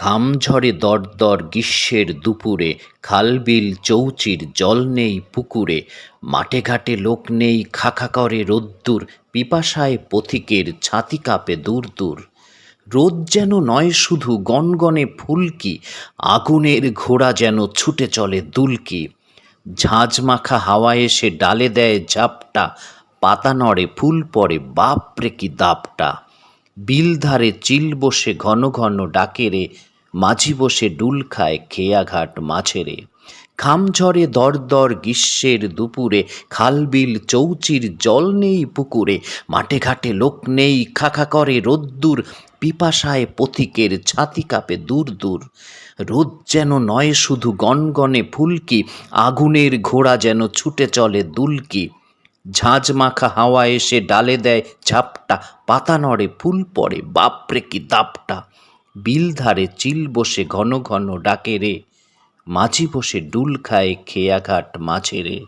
ঘাম ঝরে দরদর গ্রীষ্মের দুপুরে, খালবিল চৌচির জল নেই পুকুরে, মাঠে ঘাটে লোক নেই খাখা করে রোদ্দুর, পিপাসায় পথিকের ছাতি কাঁপে দূর দূর। রোদ যেন নয় শুধু গনগনে ফুলকি, আগুনের ঘোড়া যেন ছুটে চলে দুলকি। ঝাঁঝ মাখা হাওয়া এসে ডালে দেয় ঝাপটা, পাতা নড়ে ফুল পড়ে বাপরে কি দাপটা। বিল ধারে চিল বসে ঘন ঘন ডাকে রে মাঝি বসে ডুল খায় খেয়াঘাট মাছেরে। খাম ঝরে দর দর গ্রীষ্মের দুপুরে খালবিল চৌচির জল নেই পুকুরে। মাঠে ঘাটে লোক নেই খাখা করে রোদ্দুর, পিপাসায় পথিকের ছাতি কাঁপে দূর দূর। রোদ যেন নয় শুধু গনগনে ফুলকি, আগুনের ঘোড়া যেন ছুটে চলে দুলকি। ঝাঁঝ মাখা হাওয়া এসে ডালে দেয় ঝাপটা, পাতা নড়ে ফুল পড়ে, বাপরে কি দাপটা। বিল ধারে চিল বসে ঘন ঘন ডাকে রে। মাঝি বসে ডুল খায় খেয়াঘাট মাঝে রে।